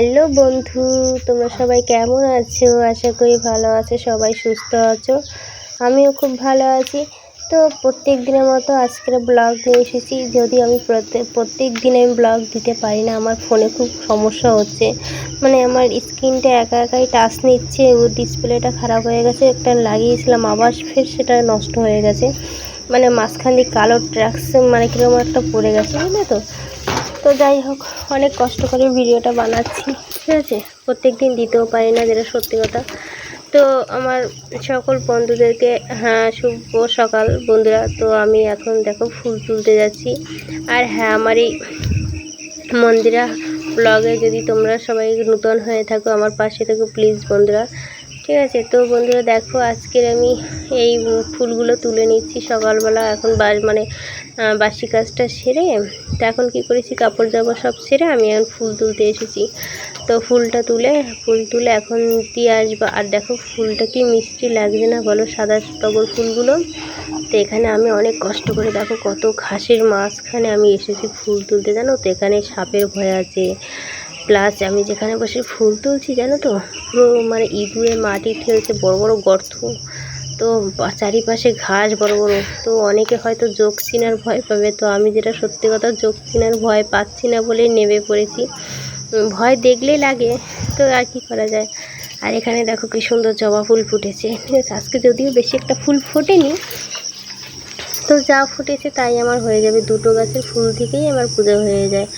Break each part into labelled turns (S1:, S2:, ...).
S1: Hello বন্ধু, তোমরা সবাই কেমন আছো? আশা করি ভালো আছো, সবাই সুস্থ আছো। আমিও খুব ভালো আছি। তো প্রত্যেক দিনের মতো আজকের ব্লগ নিয়ে এসেছি। যদি আমি প্রত্যেক প্রত্যেক দিন আমি ব্লগ দিতে পারি না, আমার ফোনে খুব সমস্যা হচ্ছে। মানে আমার স্ক্রিনটা একা একাই টাচ নিচ্ছে, ও ডিসপ্লেটা খারাপ হয়ে গেছে, একটা লাগিয়েছিলাম আবার ফের সেটা নষ্ট হয়ে গেছে। মানে মাঝখান দিয়ে কালো ট্র্যাক্স মানে কীরকম একটা পড়ে গেছে বুঝলে তো? তো যাই হোক, অনেক কষ্ট করে ভিডিওটা বানাচ্ছি। ঠিক আছে? প্রত্যেক দিন দিতেও পারি না, যেটা সত্যি কথা। তো আমার সকল বন্ধুদেরকে হ্যাঁ শুভ সকাল বন্ধুরা। তো আমি এখন দেখো ফুল তুলতে যাচ্ছি। আর হ্যাঁ আমার এই মন্দিরা ব্লগে যদি তোমরা সবাই নূতন হয়ে থাকো, আমার পাশে থাকো প্লিজ বন্ধুরা। ঠিক আছে, তো বন্ধুরা দেখো আজকের আমি এই ফুলগুলো তুলে নিচ্ছি সকালবেলা, এখন বা মানে বাসি কাজটা সেরে, তো এখন কি করেছি কাপড় জামা সব সেরে আমি এখন ফুল তুলতে এসেছি। তো ফুলটা তুলে, ফুল তুলে এখন দিয়ে আসব। আর দেখো ফুলটা কি মিষ্টি লাগছে না, বলো সাদা টগর ফুলগুলো। তো এখানে আমি অনেক কষ্ট করে, দেখো কত ঘাসের মাঝখানে আমি এসেছি ফুল তুলতে, জানো তো? এখানে সাপের ভয় আছে প্লাস আমি যেখানে বসে ফুল তুলছি, জানো তো? পুরো মানে ইঁদুরে মাটি ঠেলছে, বড় বড় গর্ত। তো চারিপাশে ঘাস বড় বড়। তো অনেকে হয়তো যোগ চিনার ভয় পাবে। তো আমি যেটা সত্যি কথা যোগ চিনার ভয় পাচ্ছি না বলেই নেমে পড়েছি। ভয় দেখলেই লাগে। তো আর কি করা যায়? আর এখানে দেখো কি সুন্দর জবা ফুল ফুটেছে। ঠিক আছে, আজকে যদিও বেশি একটা ফুল ফোটেনি, তো যা ফুটেছে তাই আমার হয়ে যাবে। দুটো গাছের ফুল থেকেই আমার পুজো হয়ে যায়।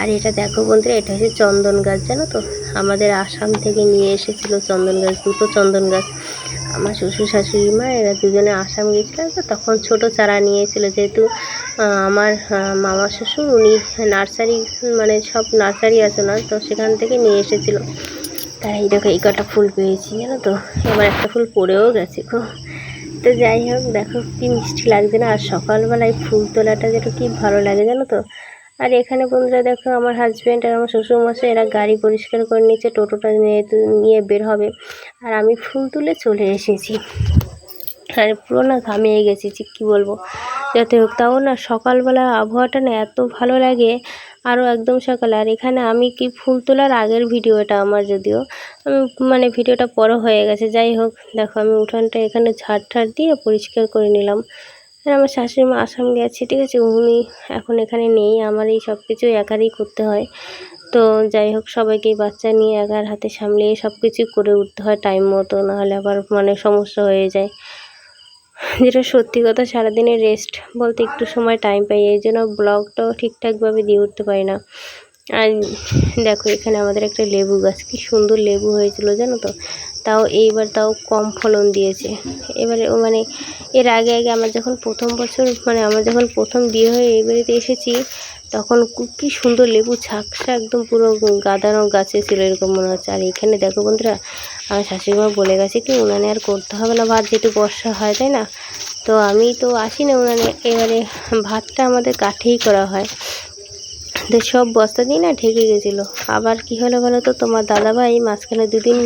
S1: আর এটা দেখো বন্ধুরা, এটা হচ্ছে চন্দন গাছ, জানো তো? আমাদের আসাম থেকে নিয়ে এসেছিল চন্দন গাছ, দুটো চন্দন গাছ। আমার শ্বশুর শাশুড়ি মা, এরা দুজনে আসাম গেছিল, তো তখন ছোট চারা নিয়েছিল। যেহেতু আমার মামা শ্বশুর, উনি নার্সারি মানে সব নার্সারি আছে না, তো সেখান থেকে নিয়ে এসেছিল। তাই দেখো, এই কটা ফুল পেয়েছি, জানো তো? এবার একটা ফুল পড়েও গেছে খুব তো যাই হোক, দেখো কি মিষ্টি লাগছে না? আর সকালবেলায় ফুল তোলাটা যেটা কি ভালো লাগে, জানো তো? আর এখানে বন্ধুরা দেখো আমার হাজব্যান্ড আর আমার শ্বশুরমশাই, এরা গাড়ি পরিষ্কার করে নিচ্ছে, টোটোটা নিয়ে নিয়ে বের হবে। আর আমি ফুল তুলে চলে এসেছি। আর পুরো না ঘামিয়ে গেছি যে কী বলব? যাতে হোক, তাও না সকালবেলা আবহাওয়াটা না এত ভালো লাগে আরও একদম সকালে। আর এখানে আমি কি ফুল তোলার আগের ভিডিও এটা আমার যদিও আমি মানে ভিডিওটা বড় হয়ে গেছে। যাই হোক, দেখো আমি উঠানটা এখানে ঝাড় ঠাড় দিয়ে পরিষ্কার করে নিলাম। আমার শাশুড়ি মা আসাম গেছে, ঠিক আছে? উনি এখন এখানে নেই, আমার এই সব কিছু একারই করতে হয়। তো যাই হোক, সবাইকে বাচ্চা নিয়ে একার হাতে সামলিয়ে সব কিছু করে উঠতে হয় টাইম মতো, নাহলে আবার মানে সমস্যা হয়ে যায়। যেটা সত্যি কথা, সারাদিনে রেস্ট বলতে একটু সময় টাইম পাই, এই জন্য ব্লগটাও ঠিকঠাকভাবে দিয়ে উঠতে পারি না। আর দেখো, এখানে আমাদের একটা লেবু গাছ, কি সুন্দর লেবু হয়েছিল, জানো তো? তাও এইবার তাও কম ফলন দিয়েছে। এবারে ও মানে এর আগে আগে আমার যখন প্রথম বছর মানে আমার যখন প্রথম বিয়ে হয়ে এই বাড়িতে এসেছি, তখন কু- সুন্দর লেবু ঝাঁকসা একদম পুরো গাদানো গাছে ছিল এরকম মনে হচ্ছে। আর এখানে দেখো বন্ধুরা, আমার শাশুড়িমা বলে গেছে কি, উনানে আর করতে হবে না ভাত, যেহেতু বর্ষা হয়, তাই না? তো আমি তো আসি না উনানে। এবারে ভাতটা আমাদের কাঠেই করা হয়। তো সব বস্তা দিয়ে না ঢেকে গেছিল। আবার কি হলো বলো তো? তোমার দাদাভাই মাঝখানে দুদিন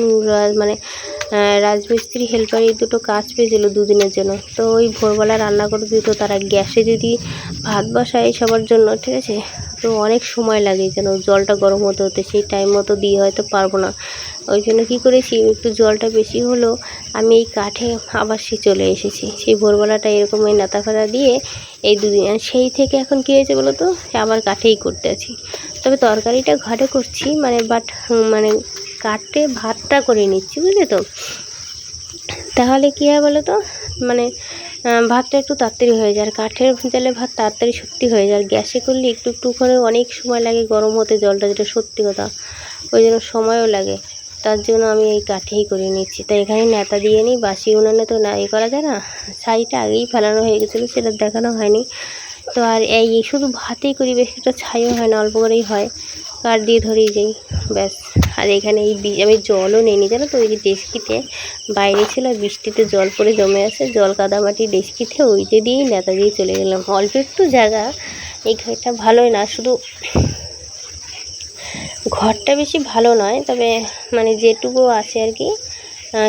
S1: মানে রাজমিস্ত্রি, হেল্পারি দুটো কাজ পেয়েছিল দুদিনের জন্য। তো ওই ভোরবেলা রান্না করে দিত তারা। গ্যাসে যদি ভাত বসায় সবার জন্য, ঠিক আছে? তো অনেক সময় লাগে যেন জলটা গরম হতে হতে। সেই টাইম মতো দিয়ে হয়তো পারব না। ওই জন্য কী করেছি? একটু জলটা বেশি হলো, আমি এই কাঠে আবার সে চলে এসেছি। সেই ভোরবেলাটা এরকম ওই নাতা ফাতা দিয়ে এই দুদিন সেই থেকে এখন কী হয়েছে বলো তো? আবার কাঠেই করতে আছি। তবে তরকারিটা ঘরে করছি মানে বাট মানে কাঠে ভাতটা করে নিচ্ছি, বুঝলে তো? তাহলে কী হয় বলো তো? মানে ভাতটা একটু তাড়াতাড়ি হয়ে যায়। আর কাঠের জালে ভাত তাড়াতাড়ি সত্যি হয়ে যায়। আর গ্যাসে করলে একটু একটু করে অনেক সময় লাগে গরম হতে, জলটা যেটা সত্যি কথা। ওই জন্য সময়ও লাগে। তার জন্য আমি এই কাঠেই করে নিচ্ছি। তো এখানে নেতা দিয়ে নিই, বাসি উনানে তো না এ করা যায় না? ছাইটা আগেই ফেলানো হয়ে গেছিল, সেটা দেখানো হয়নি। তো আর এই শুধু ভাতেই করি, বেশি একটা ছাইও হয় না, অল্প করেই হয়। কাঠ দিয়ে ধরেই যাই, ব্যাস। আর এখানে এই বি- আমি জলও নিইনি, জানো তো? ওই যে ডেস্কিতে বাইরে ছিল, বৃষ্টিতে জল পড়ে জমে আছে, জল কাদামাটি ডেস্কিতে ওইতে দিয়েই নেতা দিয়ে চলে গেলাম। অল্প একটু জায়গা, এই ঘরটা ভালোই না, শুধু ঘরটা বেশি ভালো নয়, তবে মানে যেটুকু আছে আর কি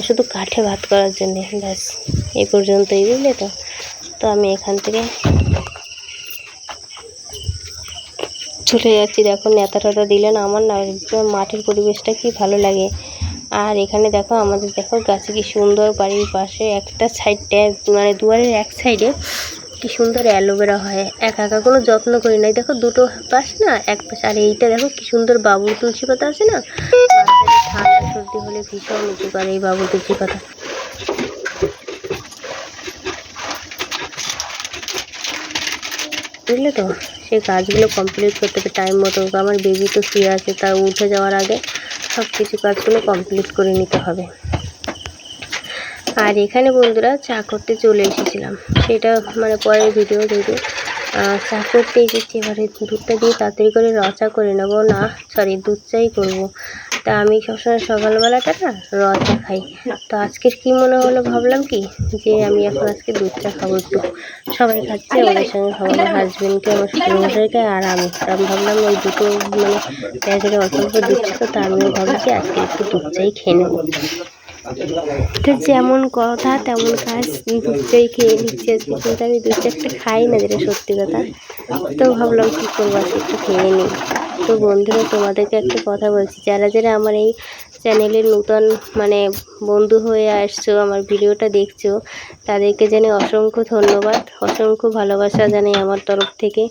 S1: শুধু কাঠে ভাত করার জন্য, ব্যাস এই পর্যন্তই বুঝলে তো? তো আমি এখান থেকে চলে যাচ্ছি। দেখো, নেতা টাতা দিলেন আমার না মাঠের পরিবেশটা কি ভালো লাগে। আর এখানে দেখো, আমাদের দেখো, গাছে কি সুন্দর বাড়ির পাশে একটা সাইডটা মানে দুয়ারের এক সাইডে কি সুন্দর অ্যালোভেরা হয়। একা একা কোনো যত্ন করি নাই। দেখো দুটো পাশ না, এক পাশ। আর এইটা দেখো কি সুন্দর বাবুল তুলসী পাতা আছে না? ঠান্ডা সর্দি হলে ভীষণ উপকার এই বাবুল তুলসী পাতা। বুঝলে তো? সেই কাজগুলো কমপ্লিট করতে হবে টাইম মতো। আমার বেবি তো শুয়ে আছে তা উঠে যাওয়ার আগে সব কিছু কাজগুলো কমপ্লিট করে নিতে হবে। আর এখানে বন্ধুরা চা করতে চলে এসেছিলাম। সেটা মানে পরের ভিডিও আহ, চা করতে এসেছি। এবারে দুধটা দিয়ে তাড়াতাড়ি করে রচা করে নেব। না সরি দুধ চাই করব। তা আমি সবসময় সকালবেলাটা না র চা খাই। তো আজকের কি মনে হলো ভাবলাম কি? যে আমি এখন আজকে দুধ চা খাব একটু। সবাই খাচ্ছে আমাদের সঙ্গে খাব আমার হাজবেন্ডকে আমার শ্বশুরমশাইকে আর আমি। আমি ভাবলাম ওই দুটো মানে প্যাকেটে অল্প অল্প দিচ্ছে তো তা আমিও ভাবি যে আজকে একটু দুধ চাই খেয়ে নেব। তো যেমন কথা, তেমন কাজ দুধটাই খেয়ে নিচ্ছি আজকে, কিন্তু আমি দুধ একটা খাই না যেটা সত্যি কথা। তো ভাবলাম কী করব, আজকে একটু খেয়ে নিই। তো বন্ধুরা, তোমাদেরকে একটা কথা বলছি। যারা যারা আমার এই চ্যানেলের নূতন মানে বন্ধু হয়ে আসছো, আমার ভিডিওটা দেখছ, তাদেরকে জানি অসংখ্য ধন্যবাদ, অসংখ্য ভালোবাসা জানাই আমার তরফ থেকে।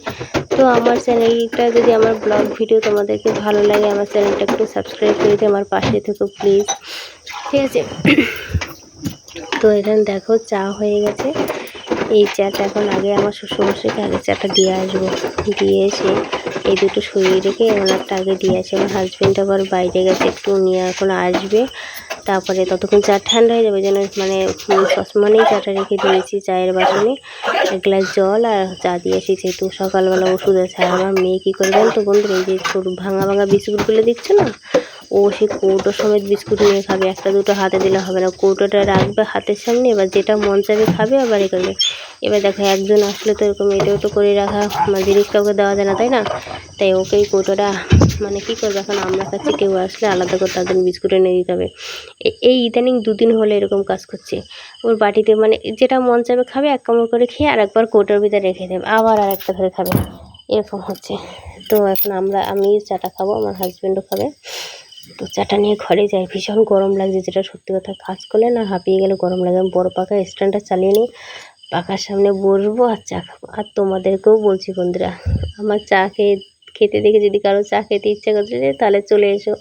S1: তো আমার চ্যানেলটা যদি আমার ব্লগ ভিডিও তোমাদেরকে ভালো লাগে, আমার চ্যানেলটা একটু সাবস্ক্রাইব করে দিয়ে আমার পাশে থেকো প্লিজ ঠিক আছে? তো এখানে দেখো, চা হয়ে গেছে। এই চাটা এখন আগে আমার শ্বশুরমশাইকে আগে চাটা দিয়ে আসব। দিয়ে এসে এই দুটো সরিয়ে রেখে ওনারটা আগে দিয়ে আসি আমার হাজব্যান্ড আবার বাইরে গেছে, একটু নিয়ে এখন আসবে। তারপরে ততক্ষণ চা ঠান্ডা হয়ে যাবে যেন মানে সসমানেই চাটা রেখে দিয়েছি, চায়ের বাসনে। এক গ্লাস জল আর চা দিয়েছি যেহেতু সকালবেলা ওষুধ আছে। আর আমার মেয়ে কী করবেন তো বন্ধু এই যে ভাঙা ভাঙা বিস্কুটগুলো দিচ্ছে না ও সে কৌটো সমেত বিস্কুট নিয়ে খাবে। একটা দুটো হাতে দিলে হবে না। কৌটোটা রাখবে হাতের সামনে, এবার যেটা মন চাবে খাবে, আবার এ করবে। এবার দেখো একজন আসলে তো এরকম এটা ওটো করে রাখা মানে জিনিস কাউকে দেওয়া যায় না, তাই না? তাই ওকে এই কৌটোটা মানে কী করবে? এখন আমরা কাছে কেউ আসলে আলাদা করে তাদের বিস্কুট এনে দিতে হবে। এই ইদানিং দুদিন হলে এরকম কাজ করছে। ওর বাটিতে মানে যেটা মন চাবে খাবে, এক কামড় করে খেয়ে আর একবার কৌটোর ভিতরে রেখে দেবে। আবার আর একটা ধরে খাবে। এরকম হচ্ছে। তো এখন আমরা, আমি চাটা খাব, আমার হাজব্যান্ডও খাবে। তো চাটা নিয়ে ঘরে যাই, ভীষণ গরম লাগছে, যেটা সত্যি কথা, কাজ করলে না হাঁপিয়ে গেলে গরম লাগে। আমি বড় পাকা স্ট্যান্ডটা চালিয়ে নিই পাখার সামনে বসবো আর চা খাব। আর তোমাদেরকেও বলছি বন্ধুরা, আমার চা খেয়ে, খেতে দেখে যদি কারও চা খেতে ইচ্ছা করছে তাহলে চলে এসো।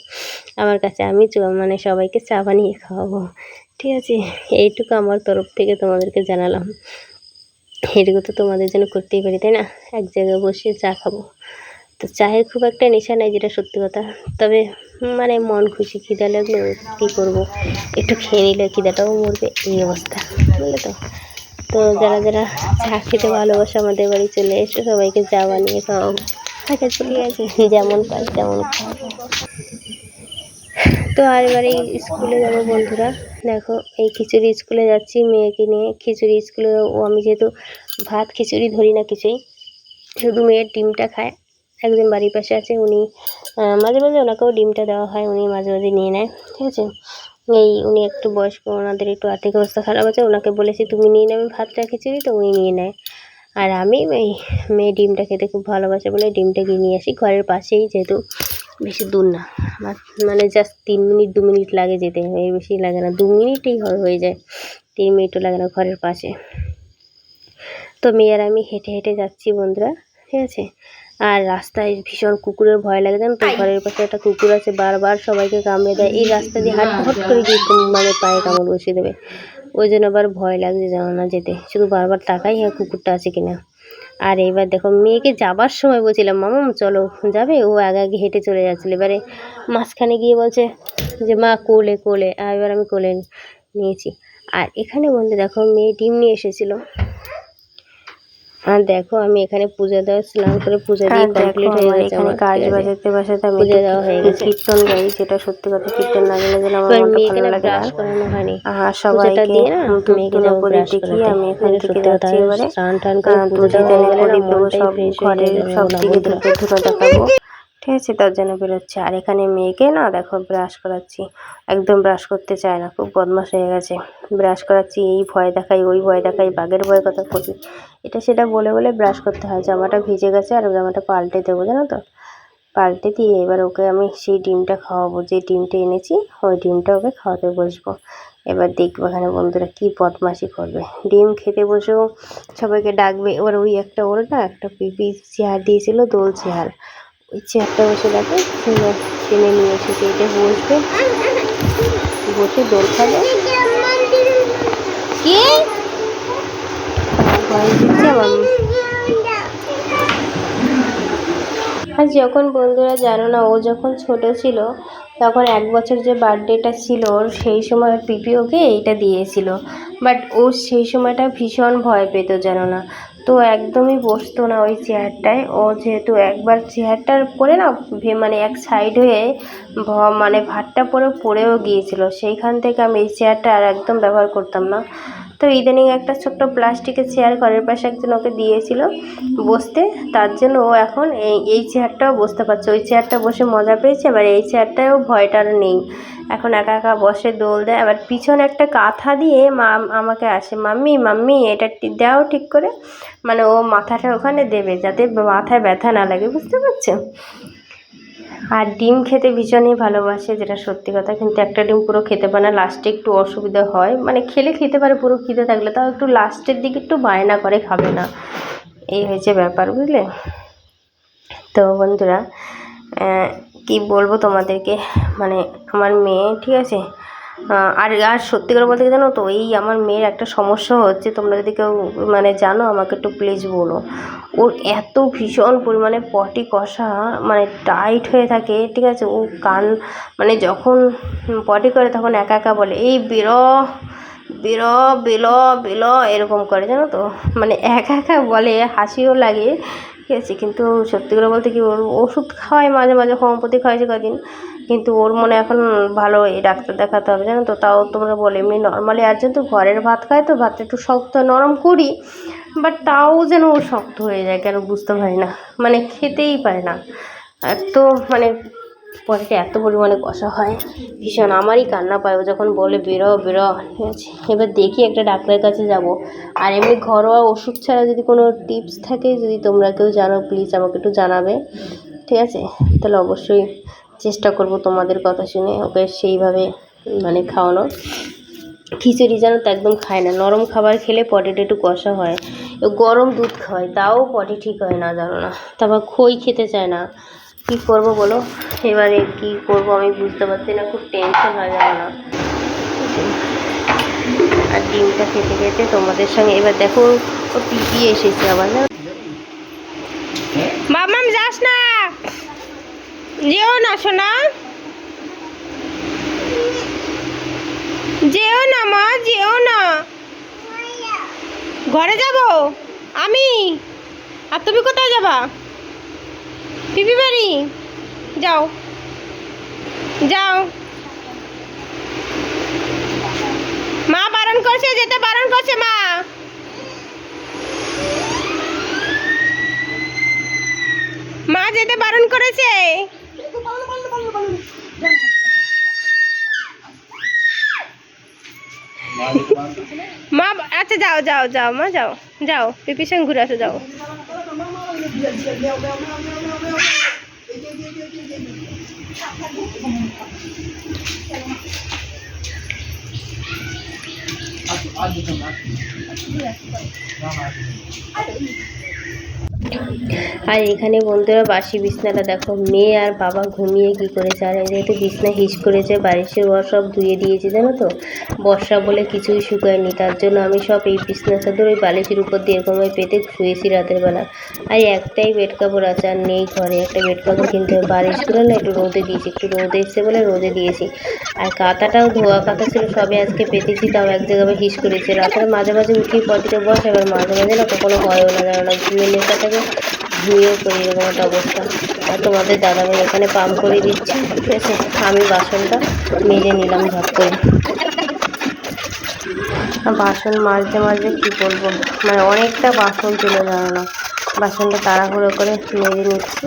S1: আমার কাছে আমি মানে সবাইকে চা বানিয়ে খাওয়াবো। ঠিক আছে, এইটুকু আমার তরফ থেকে তোমাদেরকে জানালাম। এটুকু তো তোমাদের জন্য করতেই পারি, তাই না? এক জায়গায় বসে চা খাব। তো চায়ের খুব একটা নেশা নেই যেটা সত্যি কথা। তবে মানে মন খুশি, খিদা লাগল কী করব? একটু খেয়ে নিলে খিদাটাও মরবে, এই অবস্থা, বুঝলে তো? তো যারা যারা চা খেতে ভালোবাসে আমাদের বাড়ি চলে এসে, সবাইকে চা বানিয়ে খাওয়াবো। আছে ঠিক আছে, যেমন পাই তেমন তো আর এবারে স্কুলে যাব বন্ধুরা। দেখো, এই খিচুড়ি স্কুলে যাচ্ছি মেয়েকে নিয়ে। খিচুড়ি স্কুলে ও, আমি যেহেতু ভাত, খিচুড়ি ধরি না কিছুই, শুধু মেয়ের ডিমটা খায়। একজন বাড়ির পাশে আছে, উনি মাঝে মাঝে ওনাকেও ডিমটা দেওয়া হয়, উনি মাঝে মাঝে নিয়ে নেয়, ঠিক আছে? এই উনি একটু বয়স্ক, ওনাদের একটু আর্থিক অবস্থা খারাপ আছে, ওনাকে বলেছি, তুমি নিয়ে নেবে ভাতটা, খিচুড়ি? তো উনি নিয়ে নেয়। আর আমি এই মেয়ে ডিমটা খেতে খুব ভালোবাসে বলে ডিমটা কিনে নিয়ে আসি, ঘরের পাশেই যেহেতু বেশি দূর না, আমার মানে জাস্ট তিন মিনিট, দু মিনিট লাগে যেতে, এর বেশি লাগে না, দু মিনিটেই হয় যায়, তিন মিনিটও লাগে না ঘরের পাশে। তো মেয়ে আর আমি হেঁটে হেঁটে যাচ্ছি বন্ধুরা, ঠিক আছে? আর রাস্তায় ভীষণ কুকুরের ভয় লাগে জানো তো? ঘরের পাশে একটা কুকুর আছে বারবার সবাইকে কামড়ে দেয়। এই রাস্তা দিয়ে হাঁটতে হট করে গিয়ে মানে পায়ে কামড় বসিয়ে দেবে। ওই জন্য আবার ভয় লাগছে জানো না যেতে। শুধু বারবার তাকাই হ্যাঁ কুকুরটা আছে কিনা। আর এবার দেখো মেয়েকে যাবার সময় বলছিলাম মামাম চলো যাবে? ও আগে আগে হেঁটে চলে যাচ্ছিল। এবারে মাঝখানে গিয়ে বলছে যে মা কোলে কোলে। আর এবার আমি কোলে নিয়েছি। আর এখানে বন্ধু দেখো মেয়ে ডিম নিয়ে এসেছিল। আর দেখো আমি এখানে পূজা দেওয়া স্নান করে পূজা দিয়ে কমপ্লিট হয়ে গেছে এখানে কাজ বাজাতে বাজাতে আমি পূজা দেওয়া হয়ে গেছে। কীর্তন গাই যেটা সত্যি কথা কীর্তন না গেলে যেন আমার মনটা ভালো লাগে ব্রাশ করানো হয়নি। আর সবাইকে দিয়ে না মেয়েকে যাব ব্রাশ করাতে আমি এখান থেকে যাচ্ছি এবারে। স্নান টান করে পূজা দেওয়া হয়ে গেলে না মনটাই ফ্রেশ হয়ে যাবে সব দিকে ধুনো দেখাবো। ঠিক আছে, তার জন্য বেরোচ্ছে। আর এখানে মেয়েকে না দেখো ব্রাশ করাচ্ছি। একদম ব্রাশ করতে চায় না, খুব বদমাশ হয়ে গেছে। ব্রাশ করাচ্ছি, এই ভয় দেখাই, ওই ভয় দেখাই, বাঘের ভয় কথা করি এটা সেটা বলে বলে ব্রাশ করতে হয়। জামাটা ভিজে গেছে আর জামাটা পাল্টে দেবো, জানো তো? পাল্টে দিয়ে এবার ওকে আমি সেই ডিমটা খাওয়াবো। যে ডিমটা এনেছি, ওই ডিমটা ওকে খাওয়াতে বসবো। এবার দেখব এখানে বন্ধুরা কি বদমাশি করবে। ডিম খেতে বসেও সবাইকে ডাকবে। এবার ওই একটা ওর না একটা পিপি চেয়ার দিয়েছিল, দোল চেয়ার। ওই চেয়ারটা বসে দেখে টেনে নিয়ে এসেছে, এটা বসবে। বসে দোল খাবে কি? আর যখন বন্ধুরা জানো না, ও যখন ছোট ছিল, তখন এক বছর যে বার্থডেটা ছিল, ওর সেই সময় পিপি ওকে এইটা দিয়েছিল। বাট ও সেই সময়টা ভীষণ ভয় পেত জানো না। তো একদমই বসতো না ওই চেয়ারটায়। ও যেহেতু একবার চেয়ারটার পরে না মানে এক সাইড হয়ে মানে ভাতটা পরে পড়েও গিয়েছিল। সেইখান থেকে আমি এই চেয়ারটা আর একদম ব্যবহার করতাম না। তো ইদানিং একটা ছোট্ট প্লাস্টিকের চেয়ার ঘরের পাশে একজন ওকে দিয়েছিল বসতে, তার জন্য ও এখন এই এই চেয়ারটাও বসতে পারছে। ওই চেয়ারটা বসে মজা পেয়েছে, এবার এই চেয়ারটাও ভয়টা আর নেই। এখন একা একা বসে দোল দেয় আবার পিছনে একটা কাঁথা দিয়ে মা আমাকে আসে, মাম্মি মাম্মি, এটা টি- দাও ঠিক করে। মানে ও মাথাটা ওখানে দেবে, যাতে মাথায় ব্যথা না লাগে, বুঝতে পারছ? আর ডিম খেতে ভীষণই ভালোবাসে, যেটা সত্যি কথা। কিন্তু একটা ডিম পুরো খেতে পারে না লাস্টে একটু অসুবিধা হয়। মানে খেলে খেতে পারে, পুরো খিদে থাকলে, তাও একটু লাস্টের দিকে একটু বায়না করে, খাবে না। এই হয়েছে ব্যাপার, বুঝলে? তো বন্ধুরা কি বলব তোমাদেরকে? মানে আমার মেয়ে, ঠিক আছে? আর আর সত্যি করে বলতে জানো তো, এই আমার মেয়ের একটা সমস্যা হচ্ছে, তোমরা যদি কেউ মানে জানো, আমাকে একটু প্লিজ বলো। ওর এত ভীষণ পরিমাণে পটি কষা মানে টাইট হয়ে থাকে, ঠিক আছে? ও কান মানে যখন পটি করে তখন একা একা বলে, এই বেরো বেরো বেলো বেলো এরকম করে, জানো তো? মানে একা একা বলে, হাসিও লাগে আছে কিন্তু সত্যি করে বলতে কি ওর ওষুধ খাওয়ায় মাঝে মাঝে হোমিওপ্যাথি খাওয়াইছে কদিন, কিন্তু ওর মনে এখন ভালো এই ডাক্তার দেখাতে হবে, জানো তো? তাও তোমরা বলে, এমনি নর্মালি আর যেহেতু ঘরের ভাত খায় তো, ভাতটা একটু শক্ত নরম করি বাট তাও যেন ও শক্ত হয়ে যায়, কেন বুঝতে পারি না মানে খেতেই পারে না। এত মানে পটিটা এত পরিমাণে কষা হয়। ভীষণ আমারই কান্না পায়, ও যখন বলে, বেরো বেরো। ঠিক আছে, এবার দেখি একটা ডাক্তারের কাছে যাব। আর এমনি ঘরোয়া ওষুধ ছাড়া যদি কোনো টিপস থাকে, যদি তোমরা কেউ জানো, প্লিজ আমাকে একটু জানাবে। ঠিক আছে, তাহলে অবশ্যই চেষ্টা করব তোমাদের কথা শুনে ওকে সেইভাবে মানে খাওয়ানো খিচুড়ি যেন তো একদম খায় না, নরম খাবার খেলে পটিটা একটু কষা হয়। গরম দুধ খাওয়ায়, তাও পটি ঠিক হয় না, জানো না। তারপর খই খেতে চায় না। কি করব বলো? এবারে কি করব আমি বুঝতে পারছি না, খুব টেনশন হয়ে জানো না। আর ডিমটা খেতে খেতে তোমাদের সঙ্গে, এবার দেখো, ও পিপি এসেছে আবার না মামাম যাস না। যেও না শোনা যেও না, মা, যেও না। ঘরে যাব? আমি? আর তুমি কোথায় যাবা? পিপি বাড়ি? যাও। যাও। মা বারণ করছে, যেতে বারণ করছে, মা। মা যেতে বারণ করেছে। মা আচ্ছা যাও যাও যাও, মা, যাও যাও পিপির সঙ্গে ঘুরে আসো, যাও। আর এখানে বন্ধুরা বাসি বিছনাটা দেখো, মেয়ে আর বাবা ঘুমিয়ে কি করেছে? আর যেহেতু বিছনা হিস করেছে বারিশের ওয়া সব ধুয়ে দিয়েছে, জানো তো? বর্ষা বলে কিছুই শুকায়নি, তার জন্য আমি সব এই বিছনা চাদর, ওই বালিশের উপর দিয়ে এরকম ওই পেতে শুয়েছি রাতের বেলা। আর একটাই বেড কাপড় আছে, আর নেই ঘরে। একটা বেড কাপড় কিনতে হবে। বারিশগুলো না একটু রোদে দিয়েছি, একটু রোদে এসছে বলে রোদে দিয়েছি। আর কাঁথাটাও, ধোয়া কাঁথা ছিল সবে আজকে পেতেছি, তাও এক জায়গায় হিস করেছে। রাতের মাঝে মাঝে উঠিয়ে পটিতে বসে, এবার মাঝে মাঝে না কখনো হয়ও না জানো না ঘুমিয়ে নেশা থাকে ঘুমিয়েও পড়ি এরকম একটা অবস্থা আর তোমাদের দাদাভাই এখানে পাম্প করে দিচ্ছে। ঠিক আছে, আমি বাসনটা মেজে নিলাম ঝপ করে। বাসন মাজতে মাজতে কী বলব? মানে অনেকটা বাসন জানো না বাসনটা তাড়াহুড়ো করে মেজে নিচ্ছি।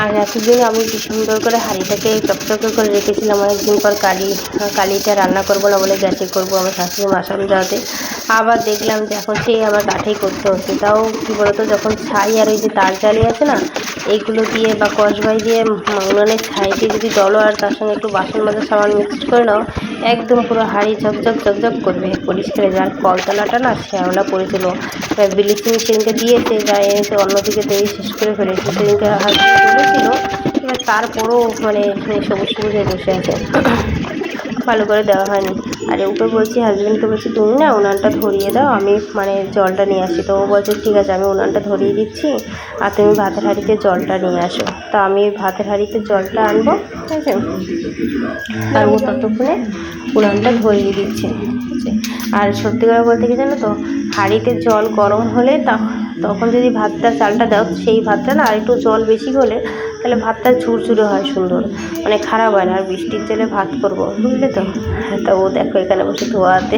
S2: আর এতদিন আমি কি সুন্দর করে হাঁড়িটাকে চকচকে করে রেখেছিলাম, অনেকদিন পর কালি, কালিটা রান্না করব না বলে গ্যাসে করব আমার শাশুড়ি মাসাল যাওয়াতে। আবার দেখলাম যে এখন সেই আমার কাঠেই করতে হচ্ছে। তাও কী বলতো, যখন ছাই আর ওই যে তার চালি আছে না, এইগুলো দিয়ে বা কসবাই দিয়ে উনানের ছাইকে যদি দলো আর তার সঙ্গে একটু বাসন মাজার সাবান মিক্সড করে নাও একদম পুরো হাড়ি ঝকঝক ঝকঝক করবে। পরিষ্কার যার কলতলাটা না শ্যাওলা পড়েছিল। ব্লিচিং সেদিনকে দিয়েছে যা এনেছে অন্যদিকে দিয়ে শেষ করে ফেলেছে। সেদিনকে হাড়ি এবার তারপরও মানে সবুজ সবুজ বসে আছে। ভালো করে দেওয়া হয়নি। আর ওকে বলছি হাজব্যান্ডকে বলছি, তুমি না উনানটা ধরিয়ে দাও, আমি মানে জলটা নিয়ে আসি। তো ও বলছে, ঠিক আছে, আমি উনানটা ধরিয়ে দিচ্ছি আর তুমি ভাতের হাঁড়িতে জলটা নিয়ে আসো। তা আমি ভাতের হাঁড়িতে জলটা আনব, ঠিক আছে? আর ও ততক্ষণে উনানটা ধরিয়ে দিচ্ছে। ঠিক আছে আর সত্যি করে বলতে কি জানো তো, হাঁড়িতে জল গরম হলে তা, তখন যদি ভাতটা, চালটা দাও, সেই ভাতটা না আর একটু জল বেশি হলে তাহলে ভাতটা ঝুরঝুরে হয় সুন্দর মানে খারাপ হয় না আর বৃষ্টির জলে ভাত করব বুঝলে তো তা ও দেখো এখানে বসে ধোয়াতে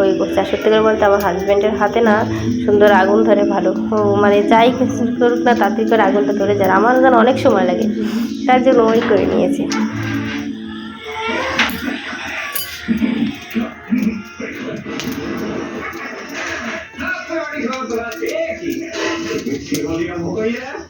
S2: ওই করছে আর সত্যি করে বলতে আমার হাজব্যান্ডের হাতে না সুন্দর আগুন ধরে ভালো মানে যাই কিছু করুক না তাতে করে আগুনটা ধরে যায় আমার যেন অনেক সময় লাগে তার জন্য ওই করে নিয়েছে
S3: Yeah.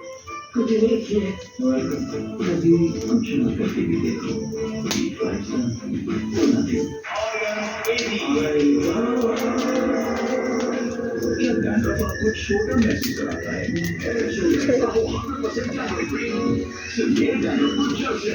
S3: कुछ नहीं किया कभी फंक्शन करके भी देखो कभी फंक्शन तो ना देखो क्या डैंड्रफ आपको छोटा महसूस कराता है तो ये डैंड्रफ को जब से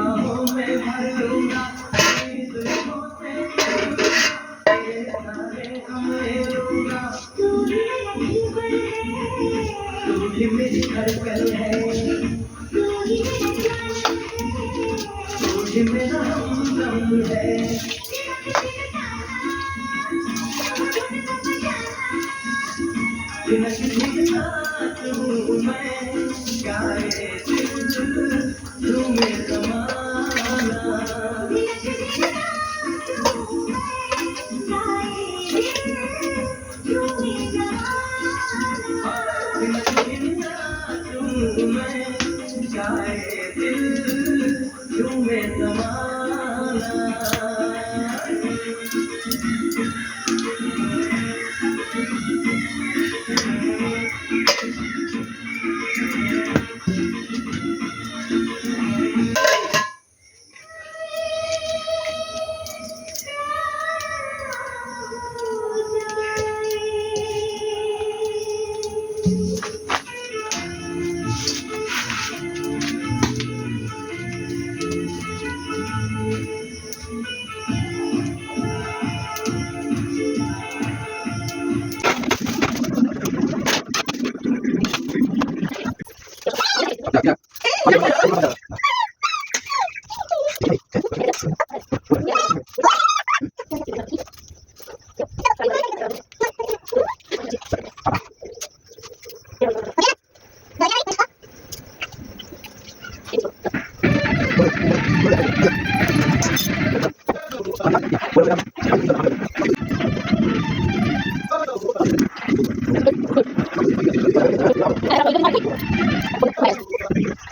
S3: बाहों में भर लूँगा मेरी धड़कन है तू मेरा हमदम है बिना किसी के साथ हूँ मैं गाए Thank you.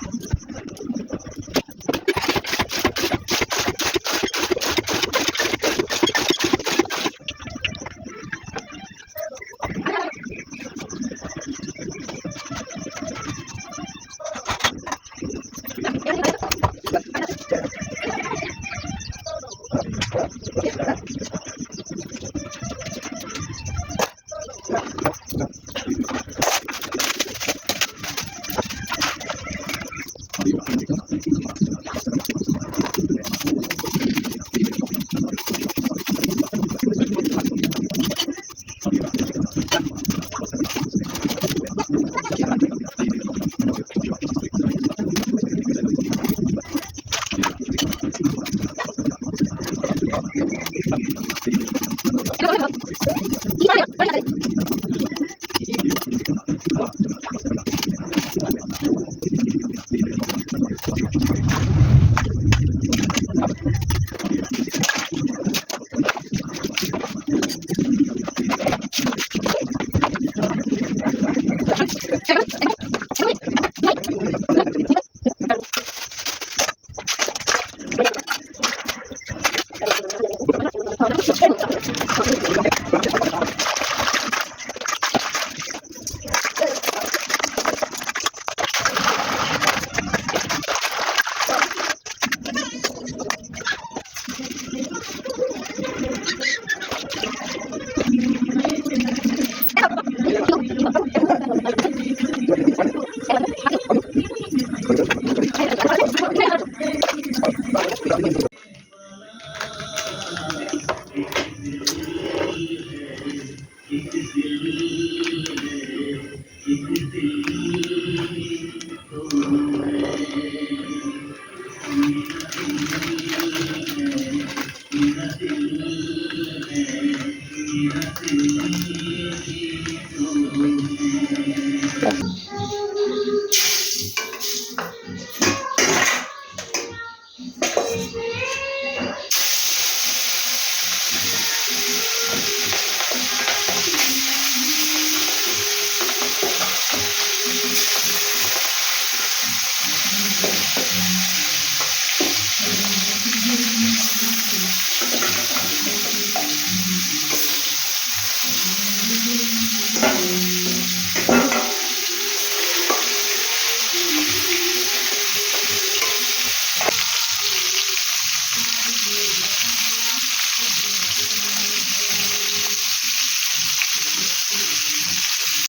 S3: Thank you.